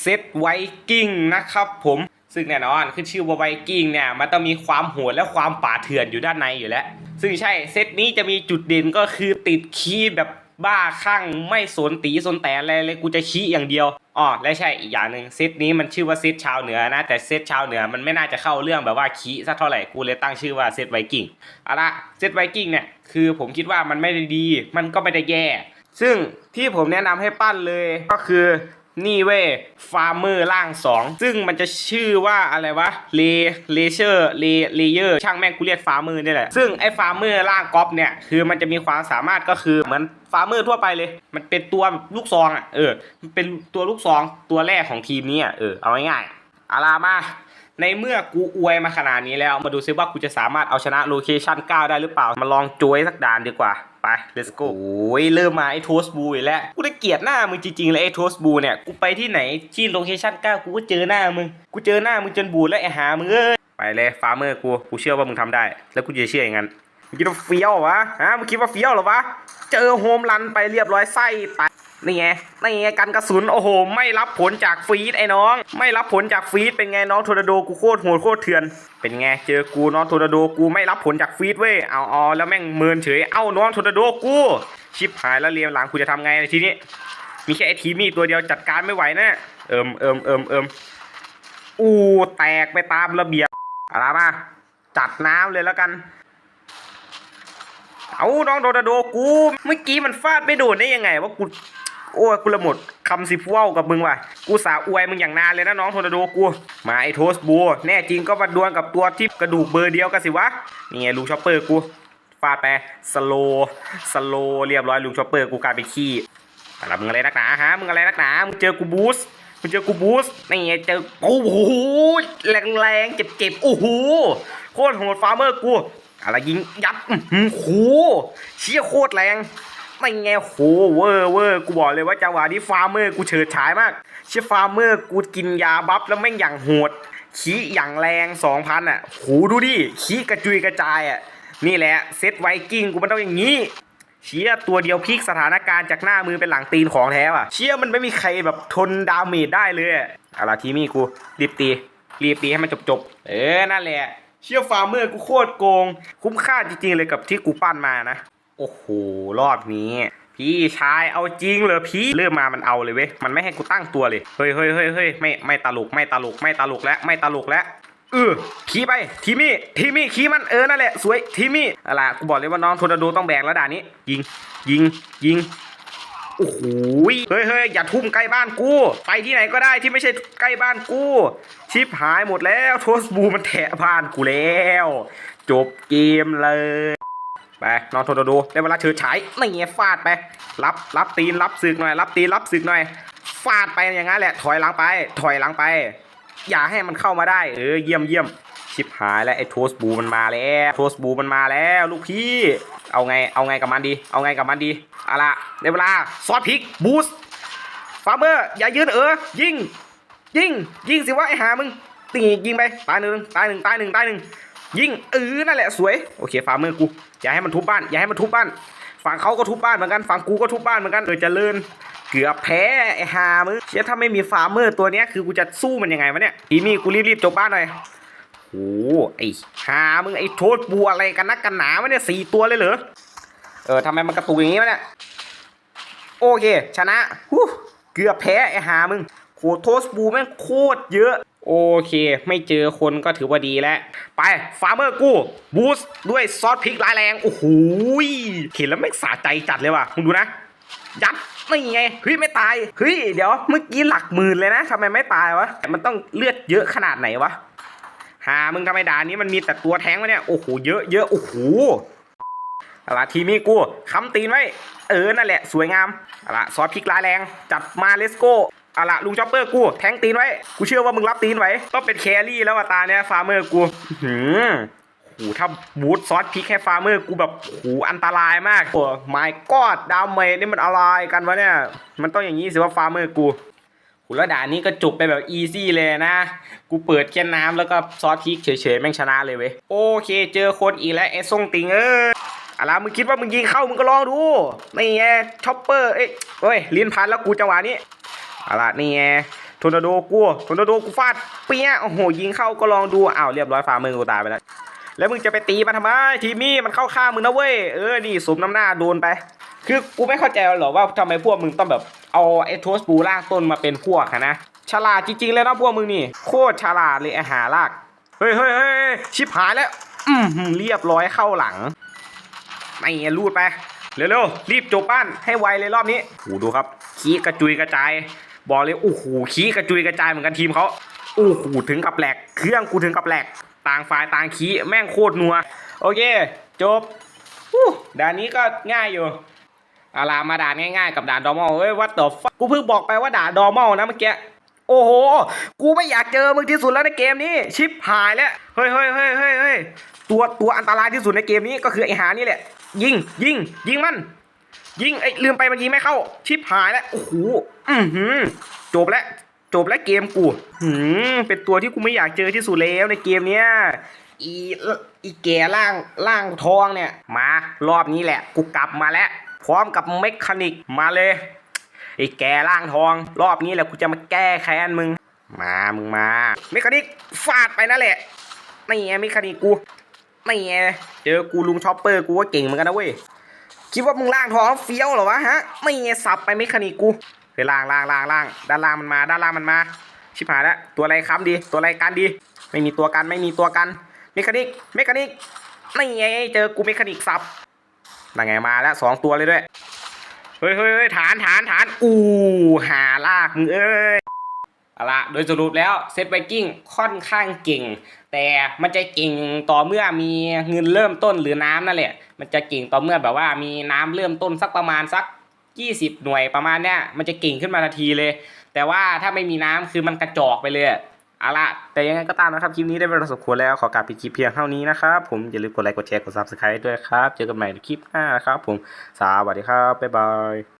เซตไวกิ้งนะครับผมซึ่งแน่นอนขึ้นชื่อว่าไวกิ้งเนี่ยมันต้องมีความโหดและความป่าเถื่อนอยู่ด้านในอยู่แล้ว ซึ่งใช่เซตนี้จะมีจุดเด่นก็คือติดคีย์แบบบ้าคลั่งไม่สนตีสนแต่อะไรเลยกูจะขี้อย่างเดียวอ๋อและใช่อีกอย่างหนึ่งเซตนี้มันชื่อว่าเซตชาวเหนือนะ แต่เซตชาวเหนือมันไม่น่าจะเข้าเรื่องแบบว่าขี้สักเท่าไหร่กูเลยตั้งชื่อว่าเซตไวกิ้งเอาละเซตไวกิ้งเนี่ยคือผมคิดว่ามันไม่ได้ดี มันก็ไม่ได้แย่ ซึ่งที่ผมแนะนำให้ปั้นเลยก็คือ นี่เว้ยฟาร์มเมอร์ล่าง 2 ซึ่งมันจะชื่อว่าอะไรวะเลเลเชอร์เลเลเยอร์ช่างแม่งกูเรียกฟาร์มเมอร์นี่แหละ ซึ่งไอ้ฟาร์มเมอร์ล่างก๊อปเนี่ย คือมันจะมีความสามารถก็คือเหมือนฟาร์มเมอร์ทั่วไปเลย มันเป็นตัวลูกซองอะเออมันเป็นตัวลูกซองตัวแรกของทีมนี้อะเออเอาง่ายๆอารามา ในเมื่อกูอวยมาขนาดนี้แล้วมาดูซิว่ากูจะสามารถเอาชนะโลเคชั่น9ได้หรือเปล่า มาลองจวยสักด่านดีกว่า ไป let's go โอ้ยเริ่มมาไอ้โทสบูอีกแล้ว กูได้เกลียดหน้ามึงจริงๆเลยไอ้โทสบูเนี่ย กูไปที่ไหนที่โลเคชั่น9กูก็เจอหน้ามึง กูเจอหน้ามึงจนบูดแล้วไอ้หามึงเอ้ย ไปเลยฟาร์เมอร์กู กูเชื่อว่ามึงทำได้ แล้วกูจะเชื่ออย่างนั้นมึงคิดว่าเฟี้ยวเหรอวะฮะมึงคิดว่าเฟี้ยวเหรอวะ เจอโฮมรันไปเรียบร้อยไส้แตก นี่ไงนี่ไงกันกระสุนโอ้โห ไม่รับผลจากฟีดไอ้น้อง ไม่รับผลจากฟีดเป็นไงน้องโทราโดกูโคตรโหดโคตรเถื่อน เป็นไงเจอกูน้องโทราโดกูไม่รับผลจากฟีดเว้ยเอาเอาแล้วแม่งเมินเฉยเอ้าน้องโทราโดกู ชิปหายแล้วเรียมหลังกูจะทำไงทีนี้มีแค่ไอทีมีตัวเดียวจัดการไม่ไหวนะเอิมเอิมเอิมเอิมอู้แตกไปตามระเบียบอะไรมาจัดน้ำเลยแล้วกันเอาน้องโดนาโดกู เมื่อกี้มันฟาดไม่โดนได้ยังไงว่ากู โอ้กูละหมดคำสิพว่าวกับมึงว่ะ กูสาอวยมึงอย่างนานเลยนะน้องโทนาโดกู มาไอ้โทสบูแน่จริงก็มาดวลกับตัวที่กระดูกเบอร์เดียวกันสิวะ นี่ไงลุงชอปเปอร์กู ฟาดไป สโล สโล เรียบร้อยลุงชอปเปอร์กูกลายเป็นขี้อะไรมึงอะไรนักหนาฮะ มึงอะไรนักหนา มึงเจอกูบูสมึงเจอกูบูสนี่ไงเจอโอ้โหแรงแรงๆเจ็บโอ้โห โคตรโหดฟาร์เมอร์กู อะไรยิงยัดอื้อหือโหเชี่ยโคตรแรง ไม่ไงโหเวอร์เวอร์กูบอกเลยว่าจังหวะนี้ฟาร์เมอร์กูเฉิดฉายมาก เชี่ยฟาร์เมอร์กูกินยาบัฟแล้วแม่งอย่างโหดขี้อย่างแรงสองพันอะโหดูดิขี้กระจุยกระจายอะนี่แหละเซตไวกิ้งกูมันต้องอย่างนี้เชี่ยตัวเดียวพลิกสถานการณ์จากหน้ามือเป็นหลังตีนของแท้ว่ะเชี่ยมันไม่มีใครแบบทนดาเมจได้เลยอะเอาล่ะทีมี่กูรีบตีรีบตีให้มันจบๆเออนั่นแหละเชี่ยฟาร์เมอร์กูโคตรโกง คุ้มค่าจริงๆเลยกับที่กูปั้นมานะ โอ้โห รอบนี้ พี่ชายเอาจริงเหรอพี่เริ่มมามันเอาเลยเว้ย มันไม่ให้กูตั้งตัวเลย เฮ้ยเฮ้ยเฮ้ยเฮ้ยไม่ไม่ตลกไม่ตลกไม่ตลกแล้วไม่ตลกแล้วเออขี่ไปทีมี่ทีมี่ขี่มันเออนั่นแหละสวยทีมี่อะไรกูบอกเลยว่าน้องโทนาโดต้องแบกแล้วด่านนี้ ยิง ยิง ยิงโอ้โหเฮ้ยเฮ้ยอย่าทุ่มใกล้บ้านกู ไปที่ไหนก็ได้ที่ไม่ใช่ใกล้บ้านกู ชิปหายหมดแล้ว โทสบูมันแถะบ้านกูแล้ว จบเกมเลย ไปนองโทโดโดได้เวลาเฉิดฉายนี่ไงฟาดไป รับรับตีนรับศึกหน่อย รับตีนรับศึกหน่อย ฟาดไปอย่างนั้นแหละ ถอยหลังไป ถอยหลังไป อย่าให้มันเข้ามาได้ เออเยี่ยมเยี่ยมชิปหายแล้วไอ้โทสบูมันมาแล้วโทสบูมันมาแล้วลูกพี่ เอาไงเอาไงกับมันดี เอาไงกับมันดีเอาล่ะในเวลาซอสพริกบูสฟาร์เมอร์อย่ายืนเออยิงยิงยิงสิวะไอ้หามึงตียิงไปตายหนึ่งตายหนึ่งตายหนึ่งตายหนึ่ง ยิงเออนั่นแหละสวยโอเคฟาร์เมอร์กูอย่าให้มันทุบบ้านอย่าให้มันทุบบ้านฝั่งเขาก็ทุบบ้านเหมือนกันฝั่งกูก็ทุบบ้านเหมือนกันเออเจริญเกือบแพ้ไอ้หามึงเชื่อถ้าไม่มีฟาร์เมอร์ตัวเนี้ยคือกูจะสู้มันยังไงวะเนี่ยทีมี่กูรีบๆจบบ้านหน่อยโอ้ไอ้หามึงไอ้โทษบัวอะไรกันนักกันหนาวะเนี่ยสี่ตัวเลยเหรอเออทำไมมันกระตุกอย่างงี้วะเนี่ยโอเค ชนะเกือบแพ้ไอ้หามึงโหโทสบูแม่งโคตรเยอะ โอเค ไม่เจอคนก็ถือว่าดีแล้ว ไปฟาร์เมอร์กูบูสด้วยซอสพริกร้ายแรง โอ้โหยเห็นแล้วไม่สะใจจัดเลยว่ะมึงดูนะ ยัดนี่ไงเฮ้ยไม่ตายเฮ้ยเดี๋ยวเมื่อกี้หลักหมื่นเลยนะทำไมไม่ตายวะมันต้องเลือดเยอะขนาดไหนวะหามึงทำไมด่านี้มันมีแต่ตัวแท้งวะเนี่ยโอ้โหเยอะเยอะโอ้โหเอาละทีมีกูคำตีนไว้ เออนั่นแหละ สวยงามเอาละซอสพริกร้ายแรง จัดมาเลสโก อาละลุงจ็อปเปอร์กู แทงตีนไว้ กูเชื่อว่ามึงรับตีนไว้ ต้องเป็นแครี่แล้วอะตาเนี้ยฟาร์เมอร์กูหืมโหถ้าบูทซอสพริกให้ฟาร์เมอร์กูแบบโหอันตรายมากโอ้ my god ดดาวเมจนี่มันอะไรกันวะเนี่ย มันต้องอย่างนี้สิว่าฟาร์เมอร์กูหูแล้วด่านนี้ก็จบไปแบบอีซี่เลยนะ กูเปิดแค่น้ำแล้วก็ซอสพริกเฉยๆ แม่งชนะเลยเว้ย โอเคเจอคนอีกแล้วไอ้ทรงติงเอ้ยอะไรมึงคิดว่ามึงยิงเข้ามึงก็ลองดู นี่ไงช็อปเปอร์ เอ้ยเฮ้ยลิ้นพันแล้วกูจังหวะนี้ เอาละนี่ไงโทอร์นาโดกูทอร์นาโดกูฟาดเปี้ยโอ้โหยิงเข้าก็ลองดูอ้าวเรียบร้อยฝ่ามือกูตายไปแล้วแล้วมึงจะไปตีมันทำไมทีมี่มันเข้าข้างมึงนะเว้ยเออนี่สมน้ำหน้าโดนไป คือกูไม่เข้าใจหรอกว่าทำไมพวกมึงต้องแบบเอาไอ้โทสบูล่างต้นมาเป็นพวกนะฉลาดจริงๆเลยนะพวกมึงนี่ โคตรฉลาดเลยไอาหาลากเฮ้ยเฮ้ยเฮ้ยชิบหายแล้วอืมเรียบร้อยเข้าหลังไม่รูดไปเร็วๆรีบจบบ้านให้ไวเลยรอบนี้โอ้ดูครับขี้กระจุยกระจาย บอกเลยโอ้โหขี้กระจุยกระจายเหมือนกันทีมเขาโอ้โหถึงกับแหลก เครื่องกูถึงกับแหลก ต่างฝ่ายต่างขี้แม่งโคตรนัว โอเค จบอู้ด่านนี้ก็ง่ายอยู่อาล่ะมาด่านง่ายๆกับด่านดอมอลเฮ้ยวัดต่อกูเพิ่งบอกไปว่าด่านดอมอลนะเมื่อกี้โอ้โห กูไม่อยากเจอมึงที่สุดแล้วในเกมนี้ ชิปหายแล้ว เฮ้ยเฮ้ยเฮ้ยเฮ้ยเฮ้ยตัวตัวอันตรายที่สุดในเกมนี้ก็คือไอหานี่แหละ ยิงยิงยิงมัน ยิงไอ้ลืมไปมันยิงไม่เข้า ชิปหายแล้วโอ้โหอือหือจบแล้วจบแล้วเกมกูหืมเป็นตัวที่กูไม่อยากเจอที่สุดแล้วในเกมเนี้ยอีอีแก่ล่างล่างทองเนี่ย มารอบนี้แหละ กูกลับมาแล้ว พร้อมกับเมคานิกมาเลยไอ้แก่ล่างทอง รอบนี้แหละกูจะมาแก้แค้นมึง มามึงมาเมคานิกฟาดไปนั่นแหละนี่ไงเมคานิกกูนี่ไงเจอกูลุงชอปเปอร์กูก็เก่งเหมือนกันนะเว้ย คิดว่ามึงล่างท้องเฟี้ยวเหรอวะฮะไม่ไงสับไปไม่คณิกกูไปล่างล่างล่างล่างด้านล่างมันมา ด้านล่างมันมา ชิบหายแล้วตัวอะไรค้ำดี ตัวอะไรกันดี ไม่มีตัวกันไม่มีตัวกันเมคานิกเมคานิกไม่ไงเจอกูเมคานิกสับนั่นไงมาแล้วสองตัวเลยด้วยเฮ้ยเฮ้ยเฮ้ยฐานฐานฐานอู้หาลากมึงเอ้ย เอาละโดยสรุปแล้วเซตไวกิ้งค่อนข้างเก่ง แต่มันจะเก่งต่อเมื่อมีเงินเริ่มต้นหรือน้ำนั่นแหละ มันจะเก่งต่อเมื่อแบบว่ามีน้ำเริ่มต้นสักประมาณสัก 20 หน่วยประมาณเนี้ยมันจะเก่งขึ้นมาทันทีเลย แต่ว่าถ้าไม่มีน้ำคือมันกระจอกไปเลยเอาละแต่ยังไงก็ตามนะครับ คลิปนี้ได้เวลาสมควรแล้วขอกราบปิดคลิปเพียงเท่านี้นะครับ ผมอย่าลืมกดไลค์กดแชร์กด subscribe ด้วยครับ เจอกันใหม่ในคลิปหน้านะครับผมสวัสดีครับบ๊ายบาย